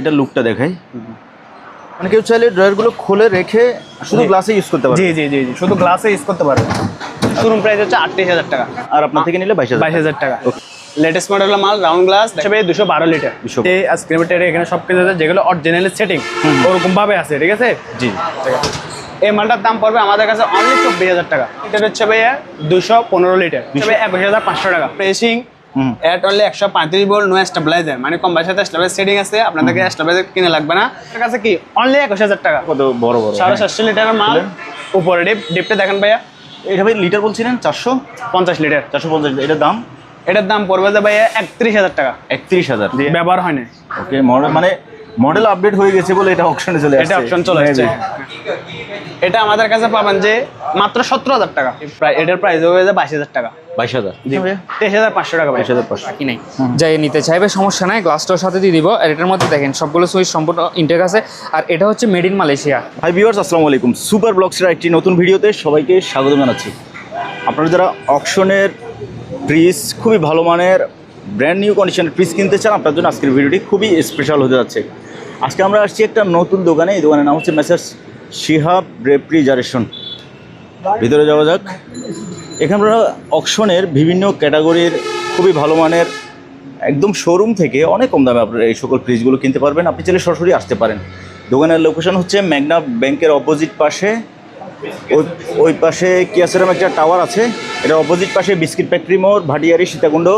এটা লুকটা দেখাই। মানে কেউ চাইলে ড্রয়ারগুলো খুলে রেখে শুধু গ্লাসে ইউজ করতে পারবে। জি জি জি জি শুধু গ্লাসে ইউজ করতে পারবে। শোরুম প্রাইস হচ্ছে আটত্রিশ হাজার টাকা। আর আপনার থেকে নিলে বাইশ বাইশ হাজার টাকা। লেটেস্ট মডেলের মাল রাউন্ড গ্লাস হিসেবে দুশো বারো লিটার 212 এই এখানে সব কিছু আছে যেগুলো অরিজিনাল সেটিং ওরকম ভাবে আছে ঠিক আছে? জি। এই মালটার দাম পড়বে আমাদের কাছে অনলি চব্বিশ হাজার টাকা। এটা হচ্ছে ভাইয়া দুশো পনেরো লিটার হিসেবে একুশ হাজার পাঁচশো টাকা। প্রেসিং এট অনলি একশো পঁয়ত্রিশ বোল্ট নো স্টেবিলাইজার মানে কম্বার সাথে স্টেবিলাইজার সেটিং আছে আপনাদেরকে স্টেবিলাইজার কিনে লাগবে না। আপনার কাছে কি? অনলি একুশ হাজার টাকা। কত বড় বড়? সাড়ে হ্যাঁ। সাতশো লিটারের মাল। উপরে ডিপ ডিপটা দেখেন ভাইয়া। এটা ভাই লিটার বলছিলেন? চারশো? পঞ্চাশ লিটার চারশো পঞ্চাশ এটার দাম? এটার দাম পড়বে যে ভাইয়া একত্রিশ হাজার টাকা। একত্রিশ হাজার? ব্যবহার হয় না ওকে মানে মডেল আপডেট হয়ে গেছে বলে এটা অপশনে চলে এটা অপশন চলে আসছে। এটা আমাদের কাছে পাবেন যে মাত্র সতেরো হাজার টাকা। এটার প্রাইস হয়ে যায় বাইশ হাজার টাকা। বাইশ হাজার। তেইশ হাজার পাঁচশো টাকা বাইশ হাজার পাঁচশো। বাকি নেই। যাই নিতে চাইবে সমস্যা নাই গ্লাসটার সাথে দিয়ে দিব। আর এটার মধ্যে দেখেন সবগুলো সুইচ সম্পূর্ণ ইন্টেক আছে। আর এটা হচ্ছে made in Malaysia hi viewers আসসালামু আলাইকুম। সুপার ব্লগসের একটি নতুন ভিডিওতে সবাইকে স্বাগত জানাচ্ছি। আপনারা যারা অকশনের ফ্রিজ খুবই ভালো মানের ব্র্যান্ড নিউ কন্ডিশনের ফ্রিজ কিনতে চান আপনার জন্য আজকের ভিডিওটি খুবই স্পেশাল হতে যাচ্ছে। আজকে আমরা আসছি একটা নতুন দোকানে। এই দোকানের নাম হচ্ছে মেসার্স শিহাব রেফ্রিজারেশন ভিতরে যাওয়া যাক। এখানে আমরা অকশনের বিভিন্ন ক্যাটাগরির খুবই ভালো মানের একদম শোরুম থেকে অনেক কম দামে আপনারা এই সকল ফ্রিজগুলো কিনতে পারবেন। আপনি চাইলে সরাসরি আসতে পারেন। দোকানের লোকেশন হচ্ছে ম্যাগনা ব্যাংকের অপোজিট পাশে। ওই ওই পাশে কিয়াসেরাম একটা টাওয়ার আছে। এটা অপোজিট পাশে বিস্কিট ফ্যাক্টরি মোড়, ভাটিয়ারি, সীতাকুণ্ড,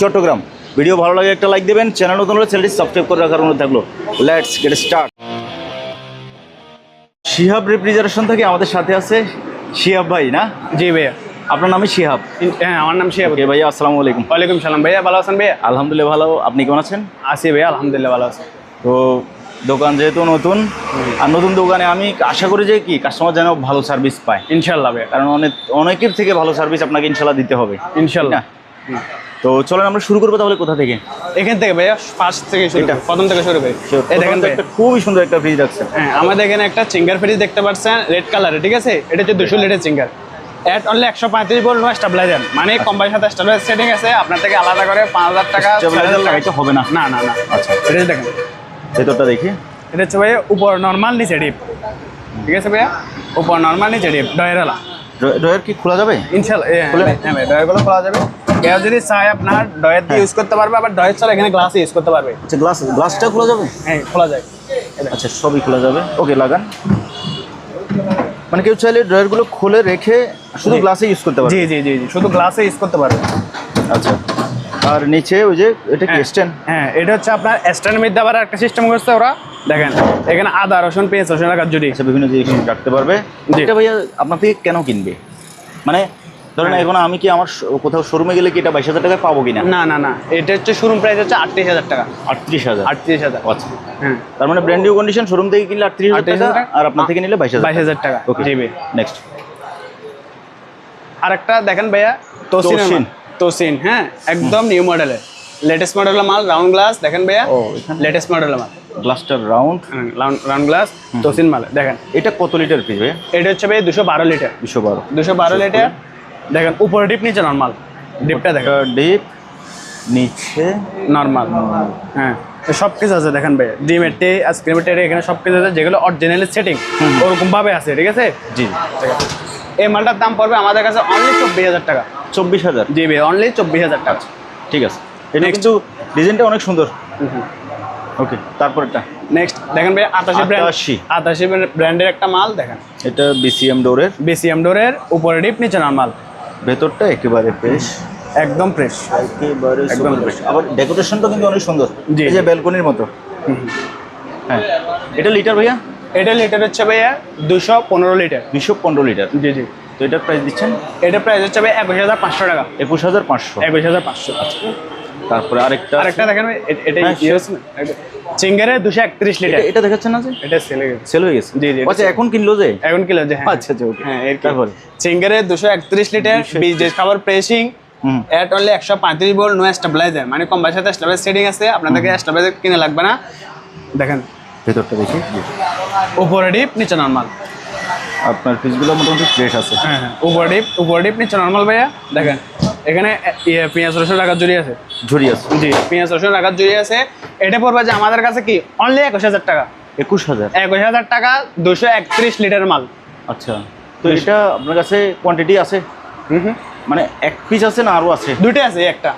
চট্টগ্রাম। ভিডিও ভালো লাগে একটা লাইক দেবেন। চ্যানেল নতুন হলে চ্যানেলটি সাবস্ক্রাইব করে রাখার অনুরোধ থাকল। Let's get start Shihab refrigeration থেকে আমাদের সাথে আছে। শিহাব ভাই, না? জি ভাইয়া। আপনার নামই শিহাব। হ্যাঁ আমার নাম শিয়া ওকে ভাইয়া আসসালামু আলাইকুম। ওয়ালাইকুম সালাম। ভাইয়া ভালো আছেন ভাইয়া? আলহামদুলিল্লাহ ভালো। আপনি কেমন আছেন? আছি ভাইয়া আলহামদুলিল্লাহ ভালো আছি। তো দোকান যেহেতু নতুন আর নতুন দোকানে আমি আশা করি যে কি কাস্টমার যেন ভালো সার্ভিস পায়। ইনশাল্লাহ ভাইয়া। কারণ অনেক অনেকের থেকে ভালো সার্ভিস আপনাকে ইনশাল্লাহ দিতে হবে। ইনশাল্লাহ। তো চলেন আমরা শুরু করব তাহলে কোথা থেকে? এখান থেকে ভাইয়া ফার্স্ট থেকে প্রথম থেকে শুরু করি। দেখেন একটা খুবই সুন্দর একটা ফ্রিজ রাখছেন হ্যাঁ আমাদের এখানে একটা চিঙ্গার ফ্রিজ দেখতে পাচ্ছেন রেড কালারে ঠিক আছে? এটা হচ্ছে দুশো লিটার চিঙ্গার এট অনলি একশো পঁয়ত্রিশ বল নো স্টাবিলাইজার মানে কোম্পানির সাথে স্টাবিলাইজার সেটিং আছে আপনার থেকে আলাদা করে পাঁচ হাজার টাকা টাকা লাগাইতে হবে না? না না না। আচ্ছা। এটা দেখেন। ভেতরটা দেখি। এটা হচ্ছে ভাইয়া উপর নর্মাল নিচে ডিপ ঠিক আছে ভাইয়া? উপর নর্মাল নিচে ডিপ ডয়েরালা ড্রয়ার কি খোলা যাবে? ইনশাল্লাহ হ্যাঁ হ্যাঁ ভাই ডয়েরগুলো খোলা যাবে। কেউ যদি চায় আপনার ডয়ের দিয়ে ইউজ করতে পারবে আবার ডয়ের ছাড়া এখানে গ্লাস ইউজ করতে পারবে। আচ্ছা গ্লাস গ্লাসটা খোলা যাবে? হ্যাঁ খোলা যায়। আচ্ছা সবই খোলা যাবে। ওকে লাগান। মানে কেউ চাইলে ড্রয়ারগুলো খুলে রেখে শুধু। গ্লাসে ইউজ করতে পারবে। জি জি জি জি শুধু গ্লাসে ইউজ করতে পারবে। আচ্ছা। আর নিচে ওই যে এটা কি। স্ট্যান্ড হ্যাঁ এটা হচ্ছে আপনার স্ট্যান্ড মধ্যে আবার একটা সিস্টেম করছে ওরা। দেখেন এখানে আদা রসুন পেঁয়াজ রসুন রাখার জুড়ি আচ্ছা বিভিন্ন জিনিস রাখতে পারবে। এটা ভাইয়া আপনার থেকে কেন কিনবে? মানে ধরেন হ্যাঁ। এখন আমি কি আমার কোথাও শোরুমে গেলে কি এটা বাইশ হাজার টাকায় পাবো কিনা? না না না। এটা হচ্ছে শোরুম প্রাইস হচ্ছে আটত্রিশ হাজার টাকা। আটত্রিশ হাজার। আটত্রিশ হাজার। আচ্ছা। হ্যাঁ। তার মানে ব্র্যান্ড নিউ কন্ডিশন শোরুম থেকে কিনলে আটত্রিশ হাজার টাকা আর আপনার থেকে নিলে বাইশ হাজার বাইশ হাজার টাকা। ওকে নেক্সট আর একটা দেখেন ভাইয়া তোসিন তোসিন। হ্যাঁ একদম নিউ মডেলের লেটেস্ট মডেলের মাল রাউন্ড গ্লাস দেখেন ভাইয়া। লেটেস্ট মডেলের মাল। গ্লাসটার রাউন্ড রাউন্ড গ্লাস তোসিন মাল দেখেন। এটা কত লিটার পিস ভাইয়া? এটা হচ্ছে ভাই দুশো বারো লিটার দুশো বারো। দুশো বারো লিটার দেখেন উপরে ডিপ নিচে নর্মাল ডিপটা দেখেন। ডিপ নিচে নর্মাল হ্যাঁ সব কিছু আছে দেখেন ভাই। ডিমেটে আইসক্রিমেটে এখানে সব কিছু আছে যেগুলো অরিজিনাল সেটিং ওরকম ভাবে আছে ঠিক আছে? জি। এই মালটার দাম পড়বে আমাদের কাছে অনলি চব্বিশ হাজার টাকা। চব্বিশ হাজার? জি ভাই অনলি চব্বিশ হাজার টাকা। ঠিক আছে। এটা কিন্তু ডিজাইনটা অনেক সুন্দর। ওকে তারপরটা নেক্সট দেখেন ভাই ব্র্যান্ড আটাশি। আতাশি ব্র্যান্ডের একটা মাল দেখেন। এটা বিসিএম ডোরের বিসিএম ডোরের উপরে ডিপ নিচে নর্মাল ভেতরটা একেবারে ফ্রেশ একদম ফ্রেশ একেবারে একদম ফ্রেশ আবার ডেকোরেশনটা কিন্তু অনেক সুন্দর। এই যে ব্যালকনির মতো। হ্যাঁ। এটা লিটার ভাইয়া? এটা লিটার হচ্ছে ভাইয়া দুশো পনেরো লিটার দুশো পনেরো লিটার জি জি। তো এটার প্রাইস দিচ্ছেন? এটা প্রাইস হচ্ছে ভাই একুশ হাজার পাঁচশো টাকা। একুশ হাজার পাঁচশো। একুশ হাজার পাঁচশো। তারপরে আরেকটা আরেকটা দেখেন এটা হ্যাঁ, ইয়ে? চিঙ্গারে দুশো একত্রিশ লিটার। এটা- দেখাচ্ছেন না এটা সেলে গেছে। সেল হয়ে গেছে? জি, জি, আচ্ছা এখন কিনলো যে? এখন কিলো যে হ্যাঁ। আচ্ছা আচ্ছা ওকে হ্যাঁ এর তারপরে? চিঙ্গারে দুশো একত্রিশ লিটার 231 বিজনেস খাবার প্রেসিং এট অনলি একশো পঁয়ত্রিশ বোল্ট নো স্টেবিলাইজার মানে কম বাসাতে স্টেবিলাইজার সেটিং আছে আপনাদেরকে স্টেবিলাইজার কিনে লাগবে না। দেখেন। ভেতরটা দেখি। উপরে ডিপ নিচে নর্মাল আপনার পিসগুলো মোটামুটি ফ্রেশ আছে। হ্যাঁ হ্যাঁ উপরে ডিপ উপরে ডিপ নিচে নর্মাল ভাইয়া। দেখেন। এখানে পেঁয়াজ রসুন রাখার জড়ি আছে। ঝুড়ি আছে। জি পেঁয়াজ রসুন রাখার জড়ি আছে। এটা পড়বে যে আমাদের কাছে কি? অনলি একুশ হাজার টাকা। একুশ হাজার? একুশ হাজার টাকা দুশো একত্রিশ লিটার মাল। আচ্ছা। তো এটা আপনার কাছে কোয়ান্টিটি আছে? মানে এক পিস আছে না আরও আছে? দুইটা আছে একটা।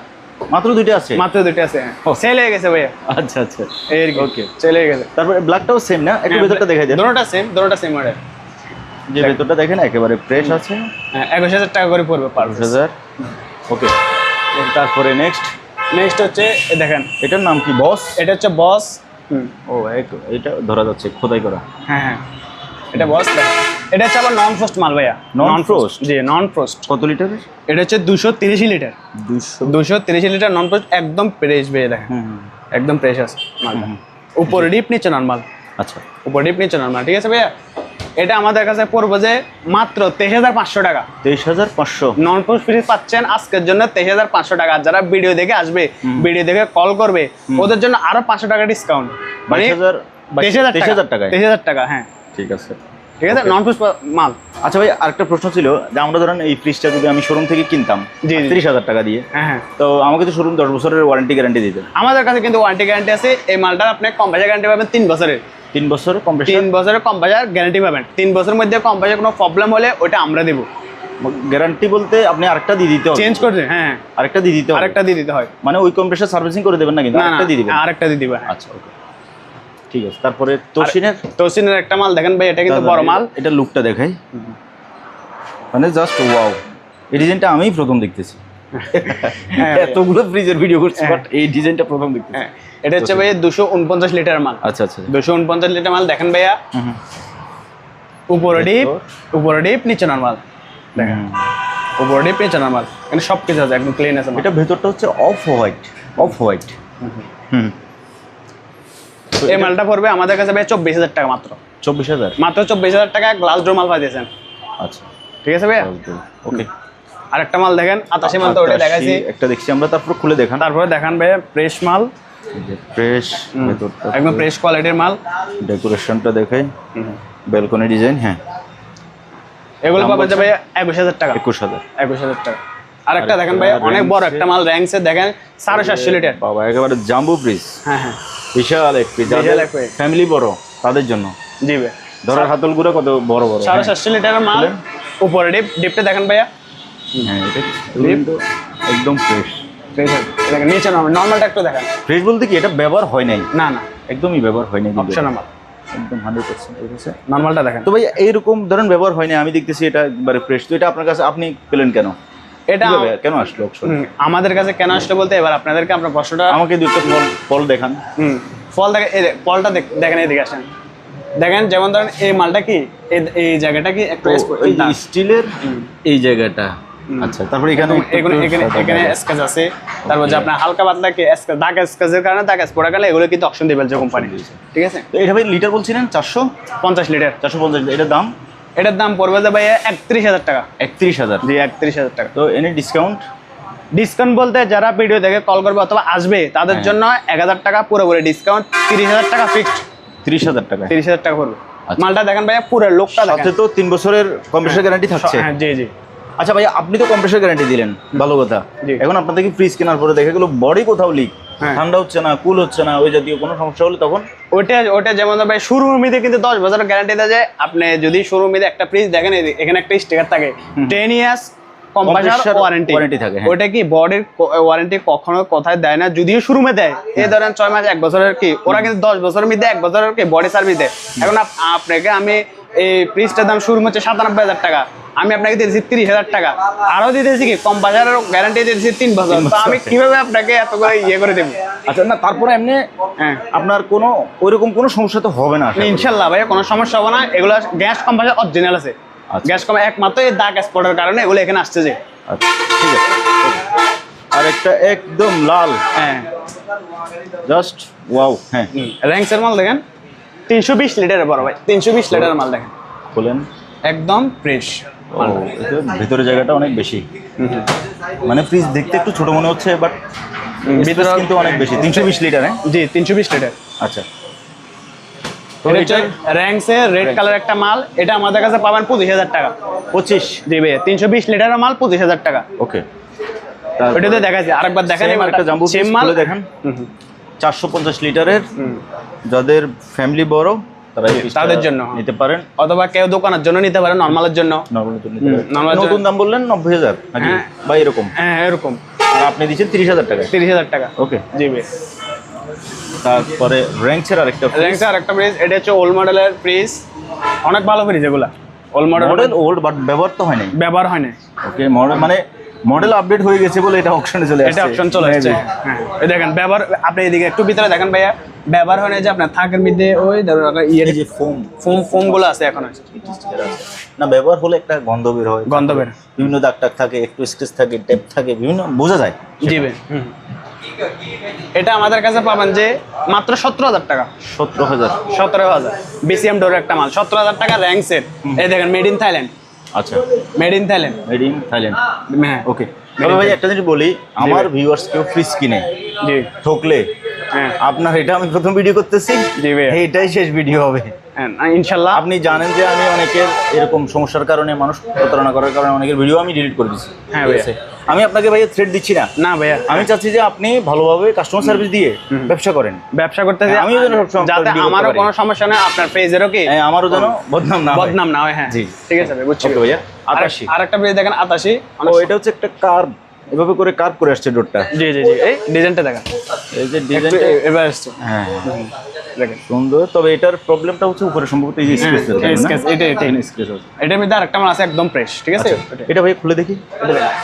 মাত্র দুইটা আছে? মাত্র দুইটা আছে। সেল হয়ে গেছে ভাইয়া। আচ্ছা আচ্ছা। এই ওকে সেল হয়ে গেছে। তারপরে ব্ল্যাকটাও সেম না? একটু ভেতরটা দেখাই দেন। দুটোটা সেম দুটোটা সেম মডেল যে ভেতরটা দেখেন একেবারে ফ্রেশ আছে। হ্যাঁ একুশ হাজার টাকা করে পড়বে পাঁচ হাজার। ওকে তারপরে নেক্সট নেক্সট হচ্ছে দেখেন। এটার নাম কি বস এটা হচ্ছে বস হুম। ও এটা ধরা যাচ্ছে খোদাই করা। হ্যাঁ হ্যাঁ। এটা বস এটা হচ্ছে আবার নন ফ্রোস্ট মাল ভাইয়া। Non-frost? জি নন ফ্রোস্ট কত লিটারের? এটা হচ্ছে দুশো তিরিশ লিটার। দুশো? দুশো তিরিশ লিটার নন ফ্রোস্ট একদম ফ্রেশ বেয়ে দেখেন। একদম ফ্রেশ আছে মালটা। উপরে ডিপ নিচে নর্মাল আচ্ছা। উপরে ডিপ নিচে নর্মাল ঠিক আছে ভাইয়া? এটা আমাদের কাছে পড়বে যে মাত্র তেইশ হাজার পাঁচশো টাকা। তেইশ হাজার পাঁচশো। নন পোস্ট ফ্রি পাচ্ছেন আজকের জন্য তেইশ হাজার পাঁচশো টাকা। যারা ভিডিও দেখে আসবে ভিডিও দেখে কল করবে ওদের জন্য আরও পাঁচশো টাকা ডিসকাউন্ট মানে তেইশ হাজার তেইশ হাজার টাকায়? তেইশ হাজার টাকা হ্যাঁ। ঠিক আছে। ঠিক আছে নন পোস্ট মাল। আচ্ছা ভাই আরেকটা প্রশ্ন ছিল যে আমরা ধরেন এই ফ্রিজটা যদি আমি শোরুম থেকে কিনতাম। তিরিশ হাজার টাকা দিয়ে হ্যাঁ হ্যাঁ। তো আমাকে তো শোরুম দশ বছরের ওয়ারেন্টি গ্যারান্টি দিতে আমাদের কাছে কিন্তু ওয়ারেন্টি গ্যারান্টি আছে এই মালটা আপনি কম বাজার গ্যারান্টি পাবেন তিন বছরের। তিন বছর কম্প্রেশন তিন বছরের কম বাজার গ্যারান্টি পাবেন। তিন বছরের মধ্যে কম বাজার কোনো প্রবলেম হলে ওটা আমরা দেবো। গ্যারান্টি বলতে আপনি আরেকটা দিয়ে দিতে হবে। চেঞ্জ করে হ্যাঁ হ্যাঁ। আরেকটা দিয়ে দিতে হবে। আরেকটা দিয়ে দিতে হয়। মানে ওই কম্প্রেসার সার্ভিসিং করে দেবেন না কিন্তু আরেকটা দিয়ে দিবেন? আরেকটা দিয়ে দিবে। হ্যাঁ আচ্ছা ওকে ঠিক আছে তারপরে তোশিনের তোসিনের একটা মাল দেখেন ভাই এটা কিন্তু বড় মাল। এটা লুকটা দেখাই। মানে জাস্ট ওয়াও এই ডিজাইনটা আমিই প্রথম দেখতেছি। এতগুলো ফ্রিজের ভিডিও করছি বাট এই ডিজাইনটা প্রথম দেখতেছি। হ্যাঁ এটা হচ্ছে ভাই দুশো উনপঞ্চাশ লিটার মাল। আচ্ছা আচ্ছা। দুশো উনপঞ্চাশ লিটার মাল দেখেন ভাইয়া। উপরে ডিপ উপরে ডিপ নিচে নর্মাল দেখেন। উপরে ডিপ নিচে নর্মাল এখানে সব কিছু আছে একদম ক্লিন আছে। এটা ভেতরটা হচ্ছে অফ হোয়াইট অফ হোয়াইট হুম এই মালটা পড়বে আমাদের কাছে ভাই চব্বিশ হাজার টাকা মাত্র। চব্বিশ হাজার? মাত্র চব্বিশ হাজার টাকা গ্লাস ডোর মাল পাইতেছেন আচ্ছা। ঠিক আছে ভাইয়া? ওকে আর একটা মাল দেখেন আতাশি মাল তো ওটা দেখাইছি। একটা দেখছি আমরা তারপর খুলে দেখান। তারপরে দেখান ভাইয়া ফ্রেশ মাল। ফ্রেশ একদম ফ্রেশ কোয়ালিটির মাল। ডেকোরেশনটা দেখাই। ব্যালকনি ডিজাইন হ্যাঁ। এগুলো পাবেন যে? ভাইয়া একুশ হাজার টাকা। একুশ হাজার। একুশ হাজার টাকা। আর একটা দেখেন ভাইয়া অনেক বড় একটা মাল র্যাঙ্কসে দেখেন সাড়ে সাতশো লিটার বাবা একেবারে জাম্বু ফ্রিজ হ্যাঁ হ্যাঁ। বিশাল এক এক ফ্যামিলি বড় তাদের জন্য। জি ভাই। ধরার হাতলগুলো কত বড় বড় সাড়ে সাতশো লিটারের মাল উপরে ডিপ ডিপটা দেখেন ভাইয়া। হ্যাঁ এটা কিন্তু একদম ফ্রেশ ফ্রেশ দেখেন নিচে নর্মাল নর্মালটা একটু দেখেন। ফ্রেশ বলতে কি এটা ব্যবহার হয় নাই? না না। একদমই ব্যবহার হয় নাই অপশনাল একদম হান্ড্রেড পার্সেন্ট ঠিক নর্মালটা দেখেন। তো ভাই এইরকম ধরেন ব্যবহার হয় না আমি দেখতেছি এটা একবারে ফ্রেশ তো এটা আপনার কাছে আপনি পেলেন কেন? এটা কেন আসলো আমাদের কাছে কেন আসলে বলতে এবার আপনাদেরকে আমরা প্রশ্নটা আমাকে দুটো ফল ফল দেখান। হুম ফল দেখেন এই ফলটা দেখ- দেখেন এদিকে আসেন। দেখেন যেমন ধরেন এই মালটা কি? এই- জায়গাটা কি একটু স্টিলের এই জায়গাটা। আচ্ছা তারপরে এখানে এখানে। স্কেচ আছে। তারপর যে আপনার হালকা পাতলা দাগ স্কেচের কারণে দাগ কারণে এগুলো কিন্তু অপশন যে কোম্পানি ঠিক আছে? তো এটা ভাই লিটার বলছিলেন? চারশো? পঞ্চাশ লিটার চারশো পঞ্চাশ এটার দাম? এটার দাম পড়বে যে ভাই একত্রিশ হাজার টাকা। একত্রিশ হাজার? জি একত্রিশ হাজার টাকা। তো এনে ডিসকাউন্ট ডিসকাউন্ট বলতে যারা ভিডিও দেখে কল করবে অথবা আসবে তাদের হ্যাঁ। জন্য এক হাজার টাকা পুরোপুরি ডিসকাউন্ট তিরিশ হাজার টাকা ফিক্সড তিরিশ হাজার টাকা। তিরিশ হাজার টাকা পড়বে। আচ্ছা। মালটা দেখেন ভাইয়া পুরো লোকটা দেখেন। তো তিন বছরের কম্পিউটার গ্যারান্টি থাকছে। হ্যাঁ জি জি। আচ্ছা ভাই আপনি তো কম্প্রেসার গ্যারান্টি দিলেন ভালো কথা। এখন আপনাদের কি ফ্রিজ কেনার পরে দেখা গেলো বডি কোথাও লিক হ্যাঁ। ঠান্ডা হচ্ছে না কুল হচ্ছে না ওই জাতীয় কোনো সমস্যা হলে তখন? ওটা ওটা যেমন ভাই শোরুমিতে কিন্তু দশ বছরের গ্যারান্টি দেওয়া যায় আপনি যদি শোরুমিতে একটা ফ্রিজ দেখেন এখানে একটা স্টিকার থাকে টেন ইয়ার্স ওয়ারেন্টি হ্যাঁ। ওটা কি বডির ওয়ারেন্টি কখনো কোথায় দেয় না যদিও শোরুমে দেয়। এই ধরেন ছয় মাস এক বছরের কি ওরা কিন্তু দশ বছরের মধ্যে এক বছরের কি বডি সার্ভিস দেয়। এখন আপনাকে আমি এই ফ্রিজটার দাম শুরু হচ্ছে সাতানব্বই হাজার টাকা। আমি আপনাকে দিয়েছি তিরিশ হাজার টাকা। আরও দিতেছি কি? কম বাজারের গ্যারান্টি দিয়েছি তিন বছর। তো আমি কীভাবে আপনাকে এত করে ইয়ে করে দেবো? আচ্ছা না তারপরে এমনি হ্যাঁ। আপনার কোনো ওইরকম কোনো সমস্যা তো হবে না ইনশাল্লাহ ভাই কোনো সমস্যা হবে না। এগুলো গ্যাস কম্পাসার অরিজিনাল আছে। আচ্ছা। গ্যাস কম একমাত্র এই দাগ স্পটের কারণে এগুলো এখানে আসছে যে। আচ্ছা ঠিক আছে। আর একটা একদম লাল। হ্যাঁ। জাস্ট ওয়াও হ্যাঁ। র্যাঙ্কসের মাল দেখেন। তিনশো বিশ লিটারের বড় ভাই তিনশো বিশ লিটারের মাল দেখেন। বলেন একদম ফ্রেশ ও ভিতরে জায়গাটা অনেক বেশি। মানে ফ্রিজ দেখতে একটু ছোট মনে হচ্ছে বাট ভিতরে কিন্তু অনেক বেশি। তিনশো বিশ লিটার হ্যাঁ? জি তিনশো বিশ লিটার। আচ্ছা। র্যাঙ্কসের রেড কালার একটা মাল। এটা আমাদের কাছে পাবেন পঁচিশ হাজার টাকা। পঁচিশ? জি ভাই তিনশো বিশ লিটারের মাল পঁচিশ হাজার টাকা। ওকে। তারপরে- ওটা তো দেখাচ্ছি আরেকবার দেখেন একটা জাম্বু মাল। দেখেন। চারশো পঞ্চাশ লিটারের যাদের ফ্যামিলি বড় তারা তাদের জন্য, হ্যাঁ। নিতে পারেন। অথবা কেউ দোকানের জন্য নিতে পারেন নর্মালের জন্য। নতুন দাম বললেন নব্বই হাজার নাকি? হ্যাঁ। বা এরকম? হ্যাঁ এরকম। আর আপনি দিচ্ছেন তিরিশ হাজার টাকা তিরিশ হাজার টাকা। ওকে। জি ভাই তারপরে র্যাঙ্কসের আরেকটা র্যাঙ্কস আর একটা প্রাইস এটা হচ্ছে ওল্ড মডেলের প্রাইস অনেক ভালো প্রাইস এগুলা। ওল্ড মডেল ওল্ড বাট ব্যবহার তো হয় নাই। ব্যবহার হয় না ওকে মডেল মানে মডেল আপডেট হয়ে গেছে বলে এটা অপশনে চলে এটা অপশন চলে আসছে। হ্যাঁ। এই দেখেন ব্যবহার আপনি এদিকে একটু ভিতরে দেখেন ভাইয়া। ব্যবহার হয় না যে আপনার থাকের মধ্যে ওই ধরুন আপনার ইয়ে যে ফোম ফোম ফোমগুলো আছে এখন না ব্যবহার হলে একটা গন্ধ বের হয়। গন্ধ বের বিভিন্ন দাগ টাগ থাকে একটু স্কেচ থাকে টেপ থাকে বিভিন্ন বোঝা যায়। জি হুম। এটা আমাদের কাছে পাবেন যে মাত্র সতেরো হাজার টাকা। সতেরো হাজার। সতেরো হাজার। বিসিএম ডোর একটা মাল। সতেরো হাজার টাকা র্যাঙ্ক সেট এই দেখেন মেড ইন থাইল্যান্ড আচ্ছা। Made in Thailand made in Thailand হ্যাঁ। ওকে তবে ভাই একটা জিনিস বলি আমার ভিউয়ার্স কেউ ফ্রিজ কিনে। জি। ঠকলে। হ্যাঁ। আপনার এটা আমি প্রথম ভিডিও করতেছি। এটাই শেষ ভিডিও হবে। হ্যাঁ, ইনশাল্লাহ। আপনি জানেন যে আমি অনেকের এরকম সমস্যার কারণে মানুষ প্রতারণা করার কারণে অনেকের ভিডিও আমি ডিলিট করে দিচ্ছি হ্যাঁ? আমি আপনাকে ভাইয়া থ্রেড দিচ্ছি না। না ভাইয়া। আমি চাচ্ছি যে আপনি ভালোভাবে কাস্টমার সার্ভিস দিয়ে ব্যবসা করেন। ব্যবসা হ্যাঁ, যেন যাতে আমারও করতে। কোনো সমস্যা নেই আপনার পেজেরও কি হ্যাঁ, আমারও যেন বদনাম না বদনাম না হয় হ্যাঁ। জি। ঠিক আছে বুঝছি। ভাইয়া আর আটাশি আরেকটা পেজ দেখেন আতাশি। ও এটা হচ্ছে একটা কার্ভ এভাবে করে কার্ভ করে আসছে ডোরটা জি জি জি এই ডিজাইনটা দেখেন। এই যে ডিজাইনটা এবার আসছে। হ্যাঁ। দেখেন। সুন্দর তবে এটার প্রবলেমটা হচ্ছে উপরে সম্ভবত এই স্পেস হ্যাঁ, sketch, এটা- এটাই। স্পেস আছে এটার মধ্যে আরেকটা মাল আছে একদম ফ্রেশ ঠিক আছে? এটা। এটা ভাই খুলে দেখি। এটা দেখেন।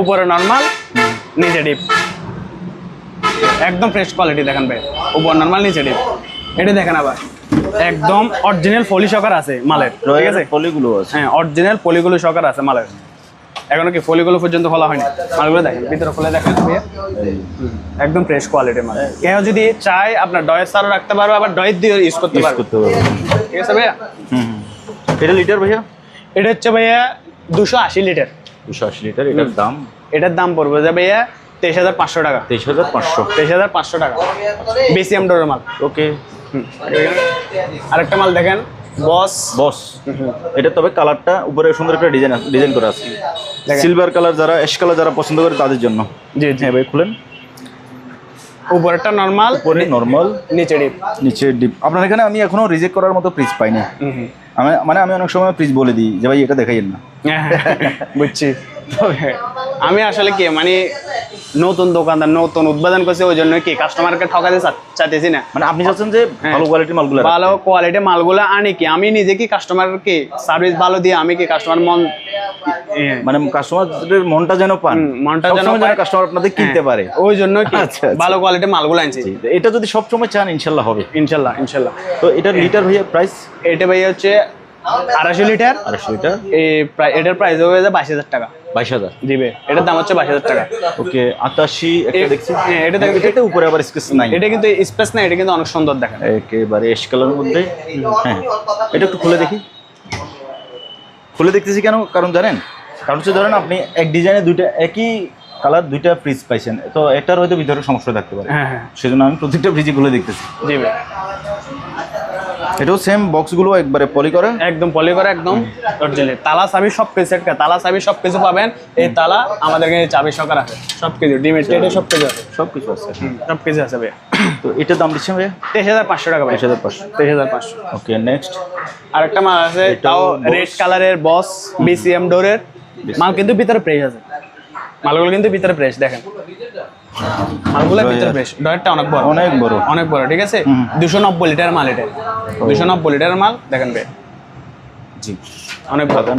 উপরে নর্মাল নিচে ডিপ একদম ফ্রেশ কোয়ালিটি দেখেন ভাই উপর নর্মাল নিচে ডিপ এটা দেখেন আবার একদম অরিজিনাল ফলি সকার আছে মালের ঠিক আছে? পলিগুলো আছে। হ্যাঁ অরিজিনাল পলিগুলো সকার আছে মালের। এখনও কি ফলিগুলো পর্যন্ত খোলা হয়নি? মালগুলো দেখেন ভিতরে খুলে দেখেন। একদম ফ্রেশ কোয়ালিটির মাল। কেউ যদি চায় আপনার ডয়ের সারও রাখতে পারবে আবার ডয়ের দিয়ে ইউজ করতে পারবে। ঠিক আছে ভাইয়া। এটা লিটার ভাইয়া? এটা হচ্ছে ভাইয়া দুশো আশি লিটার। দুশো আশি লিটার এটার দাম? এটার দাম পড়বে যাবে তেইশ হাজার পাঁচশো টাকা। তেইশ হাজার পাঁচশো। তেইশ হাজার পাঁচশো টাকা। বেশি ডোরের মাল। ওকে। আরেকটা মাল দেখেন বস। বস। এটা তবে কালারটা উপরে সুন্দর একটা ডিজাইন ডিজাইন করা আছে। সিলভার কালার যারা অ্যাশ কালার যারা পছন্দ করে তাদের জন্য। জি জি। হ্যাঁ ভাই খুলেন। উপরেরটা নরমাল উপরে নরমাল নিচে ডিপ নিচে ডিপ আপনার এখানে আমি এখনও রিজেক্ট করার মতো প্রিজ পাইনি। আমি মানে আমি অনেক সময় প্রিজ বলে দিই যে ভাই এটা দেখাইয়েন না। বুঝছি। তবে আমি আসলে কি মানে নতুন দোকানদার নতুন উদ্বোধন করছে ওই জন্য কি কাস্টমারকে ঠকাতে চাইতেছি না। মানে আপনি চাচ্ছেন যে ভালো কোয়ালিটির মালগুলো। ভালো কোয়ালিটি মালগুলো আনি কি? আমি নিজে কি কাস্টমারকে সার্ভিস ভালো দিয়ে আমি কি কাস্টমার মন মানে কাস্টমারদের মনটা যেন পান। মনটা যেন। কাস্টমার আপনাদের কিনতে হ্যাঁ, পারে। ওই জন্য কি আচ্ছা, আচ্ছা। ভালো কোয়ালিটির মালগুলো আনছি। এটা যদি সবসময় চান ইনশাল্লাহ হবে। ইনশাল্লাহ ইনশাল্লাহ। তো এটার লিটার ভাইয়া প্রাইস এটা ভাই হচ্ছে আড়াইশো লিটার? আড়াইশো লিটার? এই প্রায় এটার প্রাইস হয়ে যায় বাইশ হাজার টাকা। বাইশ হাজার? দিবে এটার দাম হচ্ছে বাইশ হাজার টাকা। ওকে আটাশি একটা এ- দেখছি। হ্যাঁ, এটা দেখ- এটাতে উপরে আবার স্কেচ নাই। এটা কিন্তু স্পেস না এটা কিন্তু অনেক সুন্দর দেখেন। একেবারে এস কালারের মধ্যে। হ্যাঁ এটা একটু খুলে দেখি। খুলে দেখতেছি কেন? কারণ জানেন কারণ হচ্ছে ধরেন আপনি এক ডিজাইনে দুইটা একই কালার দুইটা ফ্রিজ পাইছেন। তো একটার হয়তো ভিতরে সমস্যা থাকতে পারে। হ্যাঁ হ্যাঁ। সেজন্য আমি প্রত্যেকটা ফ্রিজে খুলে দেখতেছি। জি ভাই এটাও সেম বক্সগুলো একবারে পলি করা? একদম পলি করে একদম অরিজিনাল তালা চাবি সব কিছু সেট তালা চাবি সব কিছু পাবেন। এই তালা আমাদের কাছে চাবি সকার আছে। সব কিছু ডিমের টেটে সব কিছু আছে। সব কিছু আছে। সব কিছু আছে ভাই তো এটার দাম দিচ্ছেন ভাই তেইশ হাজার পাঁচশো টাকা ভাই তেইশ হাজার পাঁচশো। তেইশ হাজার পাঁচশো। ওকে নেক্সট আরেকটা মাল আছে তাও রেড কালারের বস বিসিএম ডোরের মাল কিন্তু ভিতরে প্রেস আছে। মালগুলো কিন্তু ভিতরে প্রেস দেখেন। মালগুলো ভিতরে প্রেস ডয়ারটা অনেক বড়। অনেক বড়। অনেক বড় ঠিক আছে? দুশো নব্বই লিটার মাল এটা। দুশো নব্বই লিটার মাল দেখেন বে জি। অনেক বড়। বাগান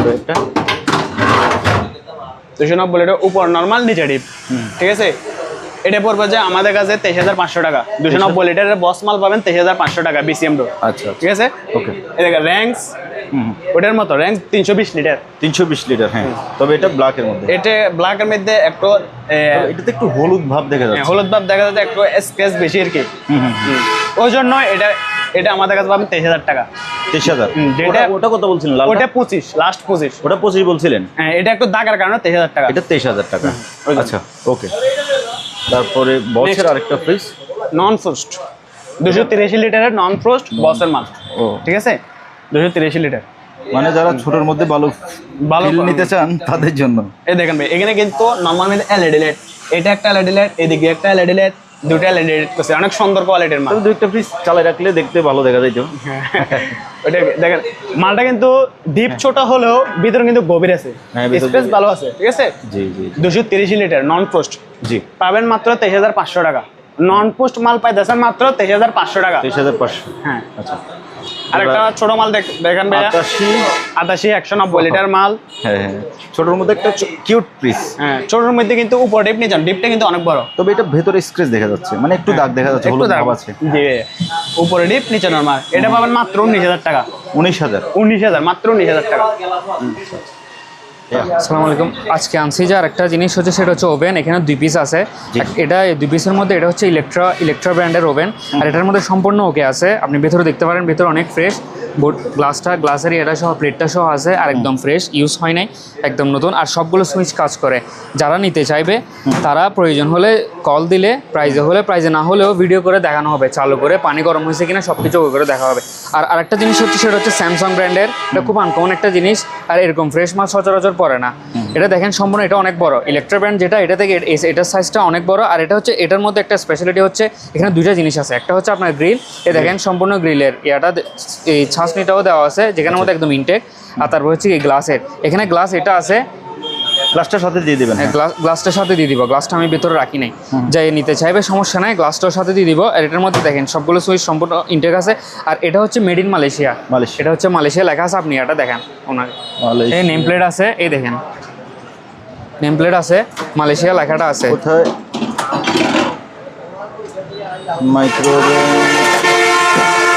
দুশো নব্বই লিটার উপর নর্মাল নিচে ডিপ ঠিক আছে? এটা পড়বে যে আমাদের কাছে তেইশ হাজার পাঁচশো টাকা। দুশো নব্বই লিটারের বস মাল পাবেন তেইশ হাজার পাঁচশো টাকা বিসিএম ডোর আচ্ছা ঠিক আছে? ওকে। র্যাঙ্কস ওটার মতো র্যাঙ্ক তিনশো বিশ লিটার তিনশো বিশ লিটার হ্যাঁ। তবে এটা ব্ল্যাকের মধ্যে। এটা ব্ল্যাকের মধ্যে একটু এটাতে একটু হলুদ ভাব দেখা যাচ্ছে। হলুদ ভাব দেখা যাচ্ছে একটু স্কেচ বেশি আর কি। ওই জন্য এটা এটা আমাদের কাছে পাবেন তেইশ হাজার টাকা। তেইশ হাজার? ওটা- কত বলছিলেন ওটা পঁচিশ লাস্ট পঁচিশ। ওটা পঁচিশ বলছিলেন? হ্যাঁ এটা একটু দাগার কারণে তেইশ হাজার টাকা। এটা তেইশ হাজার টাকা। আচ্ছা ওকে তারপরে বসের আরেকটা ফ্রিজ নন ফ্রোস্ট দুশো তিরাশি লিটারের নন ফ্রোস্ট বসের মাল। ও। ঠিক আছে? দুশো তিরাশি লিটার। মানে যারা ছোটর মধ্যে ভালো ভালো নিতে চান তাদের জন্য। এই দেখেন ভাই এখানে কিন্তু নর্মাল মধ্যে এলইডি লাইট এটা একটা এলইডি লাইট এদিকে একটা এলইডি লাইট দুটো এলইডি লাইট করছে। অনেক সুন্দর কোয়ালিটির মাল। তবে দু একটা রাখলে দেখতে ভালো দেখা যাইতো ওটা দেখেন মালটা কিন্তু ডিপ ছোট হলেও ভিতরে কিন্তু গভীর আছে। হ্যাঁ, স্পেস ভালো আছে ঠিক আছে? জি জি দুশো তিরিশ লিটার নন পোস্ট জি। পাবেন মাত্র তেইশ হাজার পাঁচশো টাকা। নন পোস্ট মাল পাইতেছেন মাত্র তেইশ হাজার পাঁচশো টাকা। তেইশ হাজার পাঁচশো। হ্যাঁ। আচ্ছা। আর একটা ছোট মাল দেখ- দেখেন ভাইয়া। আটাশি। আটাশি একশো নব্বই লিটার মাল। হ্যাঁ হ্যাঁ। ছোটর মধ্যে একটা কিউট পিস হ্যাঁ ছোটোর মধ্যে কিন্তু উপর ডিপ নিয়ে যান। ডিপটা কিন্তু অনেক বড়। তবে এটা ভেতরে স্ক্রেচ দেখা যাচ্ছে। মানে একটু দাগ দেখা যাচ্ছে হলুদ দাম আছে। জি উপরে ডিপ নিচে নর্মাল এটা পাবেন মাত্র উনিশ হাজার টাকা। উনিশ হাজার। উনিশ হাজার মাত্র উনিশ হাজার টাকা। আসসালামু আলাইকুম আজকে আনছি যে আরেকটা জিনিস হচ্ছে সেটা হচ্ছে ওভেন এখানে দুই পিস আছে। এটা দুই পিসের মধ্যে এটা হচ্ছে ইলেকট্রা ইলেকট্রা ব্র্যান্ডের ওভেন আর এটার মধ্যে সম্পূর্ণ ওকে আছে। আপনি ভেতরে দেখতে পারেন ভেতরে অনেক ফ্রেশ বোর্ড গ্লাসটা গ্লাসের এটা সহ প্লেটটা সহ আছে আর একদম ফ্রেশ ইউজ হয় নাই একদম নতুন আর সবগুলো সুইচ কাজ করে। যারা নিতে চাইবে তারা প্রয়োজন হলে কল দিলে প্রাইজে হলে প্রাইজে না হলেও ভিডিও করে দেখানো হবে চালু করে পানি গরম হয়েছে কিনা সব কিছু করে দেখা হবে। আর আরেকটা জিনিস হচ্ছে সেটা হচ্ছে স্যামসাং ব্র্যান্ডের এটা খুব আনকমন একটা জিনিস আর এরকম ফ্রেশ মাছ সচরাচর পরে না। এটা দেখেন সম্পূর্ণ এটা অনেক বড়। ইলেকট্রা ব্র্যান্ড যেটা এটা থেকে এটার সাইজটা অনেক বড়। আর এটা হচ্ছে এটার মধ্যে একটা স্পেশালিটি হচ্ছে এখানে দুইটা জিনিস আছে। একটা হচ্ছে আপনার গ্রিল এ দেখেন সম্পূর্ণ গ্রিলের ইয়াটা এই ছাঁচনিটাও দেওয়া আছে যেখানের মধ্যে একদম ইনটেক আর তারপর হচ্ছে এই গ্লাসের এখানে গ্লাস এটা আছে। গ্লাসটার সাথে দিয়ে দিবেন হ্যাঁ, গ্লাস গ্লাসটার সাথে দিয়ে দিব। গ্লাসটা আমি ভিতরে রাখি নাই। যাই নিতে চাইবে সমস্যা নাই। গ্লাসটার সাথে দিয়ে দিব। আর এটার মধ্যে দেখেন সবগুলো সুইচ সম্পূর্ণ ইনটেক আছে। আর এটা হচ্ছে মেড ইন মালয়েশিয়া মালয়েশিয়া। এটা হচ্ছে মালয়েশিয়া লেখা আছে আপনি এটা দেখেন। ওনার এই নেম প্লেট আছে এই দেখেন। নেম প্লেট আছে মালয়েশিয়া লেখাটা আছে। কোথায়?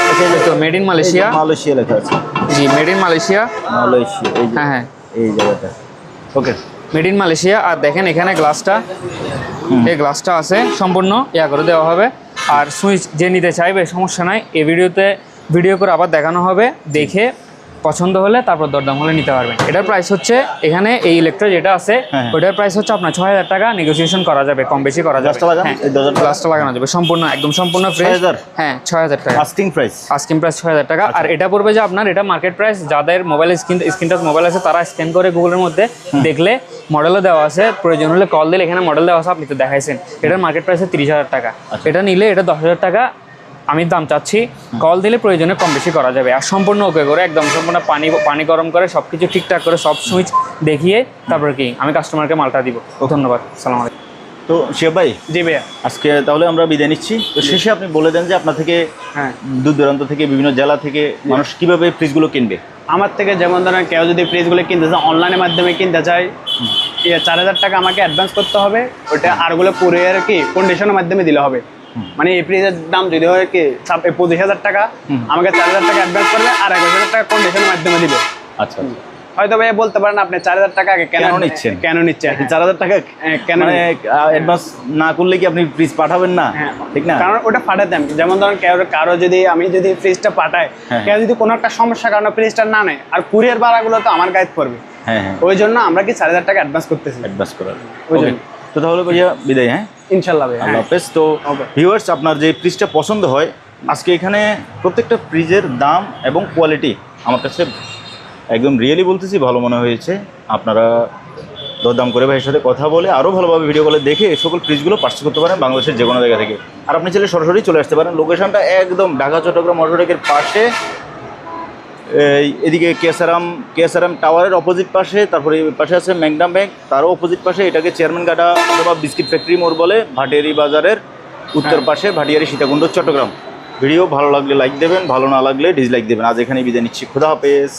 আচ্ছা তো মেড ইন মালয়েশিয়া মালয়েশিয়া লেখা আছে। জি মেড ইন মালয়েশিয়া মালয়েশিয়া হ্যাঁ হ্যাঁ। এই জায়গাটা। ওকে মেড ইন মালয়েশিয়া আর দেখেন এখানে গ্লাসটা এই গ্লাসটা আছে সম্পূর্ণ ইয়া করে দেওয়া হবে। আর সুইচ যে নিতে চাইবে সমস্যা নাই। এই ভিডিওতে ভিডিও করে আবার দেখানো হবে দেখে পছন্দ হলে তারপর দরদাম হলে নিতে পারবেন। এটার প্রাইস হচ্ছে এখানে এই ইলেকট্রা যেটা আছে হ্যাঁ। ওটার প্রাইস হচ্ছে আপনার ছয় হাজার টাকা নেগোসিয়েশন করা যাবে কম বেশি করা যাবে। গ্লাসটা লাগান? হ্যাঁ লাগানো যাবে সম্পূর্ণ একদম সম্পূর্ণ ফ্রেশ 6,000? হ্যাঁ ছয় হাজার টাকা। আস্কিং প্রাইস আস্কিং প্রাইস ছয় হাজার টাকা। আর এটা পড়বে যে আপনার এটা মার্কেট প্রাইস যাদের mobile screen screen touch mobile আছে তারা স্ক্যান করে গুগলের মধ্যে দেখলে মডেলও দেওয়া আছে প্রয়োজন হলে কল দিলে এখানে মডেল দেওয়া আছে আপনি তো দেখাইছেন। এটার মার্কেট প্রাইস তিরিশ হাজার টাকা। এটা নিলে এটা দশ হাজার টাকা আমি দাম চাচ্ছি। কল দিলে প্রয়োজনে কম বেশি করা যাবে। আর সম্পূর্ণ ওকে করে একদম সম্পূর্ণ পানি পানি গরম করে সব কিছু ঠিকঠাক করে সব সুইচ দেখিয়ে তারপরে কি আমি কাস্টমারকে মালটা দিব। ধন্যবাদ সালাম আলাইকুম। তো শিব ভাই জি ভাইয়া। আজকে তাহলে আমরা বিদায় নিচ্ছি। তো শেষে আপনি বলে দেন যে আপনার থেকে হ্যাঁ। দূর দূরান্ত থেকে বিভিন্ন জেলা থেকে মানুষ কীভাবে ফ্রিজগুলো কিনবে? আমার থেকে যেমন ধরেন কেউ যদি ফ্রিজগুলো কিনতে চায় অনলাইনের মাধ্যমে কিনতে চায় চার হাজার টাকা আমাকে অ্যাডভান্স করতে হবে। ওটা আরগুলো পুরে আর কি কন্ডিশনের মাধ্যমে দিলে হবে। মানে এই ফ্রিজের দাম যদি হয় কি পঁচিশ হাজার টাকা আমাকে চার হাজার টাকা অ্যাডভান্স করবে আর এক হাজার টাকা কন্ডিশনের মাধ্যমে দিবে। আচ্ছা হয়তো ভাই বলতে পারেন আপনি চার হাজার টাকা আগে কেন নিচ্ছেন? কেন নিচ্ছেন? চার হাজার টাকা হ্যাঁ, কেন মানে অ্যাডভান্স না করলে কি আপনি ফ্রিজ পাঠাবেন না? হ্যাঁ। ঠিক না? কারণ ওটা পাঠাতাম যেমন ধরেন কেউ কারও যদি আমি যদি ফ্রিজটা পাঠাই হ্যাঁ। কেউ যদি কোনো একটা সমস্যার কারণে ফ্রিজটা না নেয় আর কুরিয়ার ভাড়াগুলো তো আমার গাইড পড়বে ওই জন্য আমরা কি চার হাজার টাকা অ্যাডভান্স করতেছি। অ্যাডভান্স করার। ওই জন্য। তো তাহলে ভাইয়া বিদায় হ্যাঁ? ইনশাল্লাহ আল্লাহ হ্যাঁ। হাফেজ। তো. ভিউয়ার্স আপনার যে ফ্রিজটা পছন্দ হয় আজকে এখানে প্রত্যেকটা ফ্রিজের দাম এবং কোয়ালিটি আমার কাছে একদম রিয়েলি বলতেছি ভালো মনে হয়েছে। আপনারা দরদাম করে ভাইয়ের সাথে কথা বলে আরও ভালোভাবে ভিডিও কলে দেখে এই সকল ফ্রিজগুলো পার্চেস করতে পারেন বাংলাদেশের যে কোনো জায়গা থেকে। আর আপনি চাইলে সরাসরি চলে আসতে পারেন। লোকেশনটা একদম ঢাকা চট্টগ্রাম মোটরটেকের পাশে। এদিকে কেসারাম কেসারাম টাওয়ারের অপোজিট পাশে তারপরে পাশে আছে ম্যাগনাম ব্যাংক তারও অপোজিট পাশে এটাকে চেয়ারম্যান গাডা অথবা বিস্কিট ফ্যাক্টরি মোড় বলে ভাটিয়ারি বাজারের উত্তর পাশে ভাটিয়ারি সীতাকুণ্ড চট্টগ্রাম। ভিডিও ভালো লাগলে লাইক দেবেন ভালো না লাগলে ডিসলাইক দেবেন। আজ এখানে বিদায় নিচ্ছি। খুদা হাফেজ।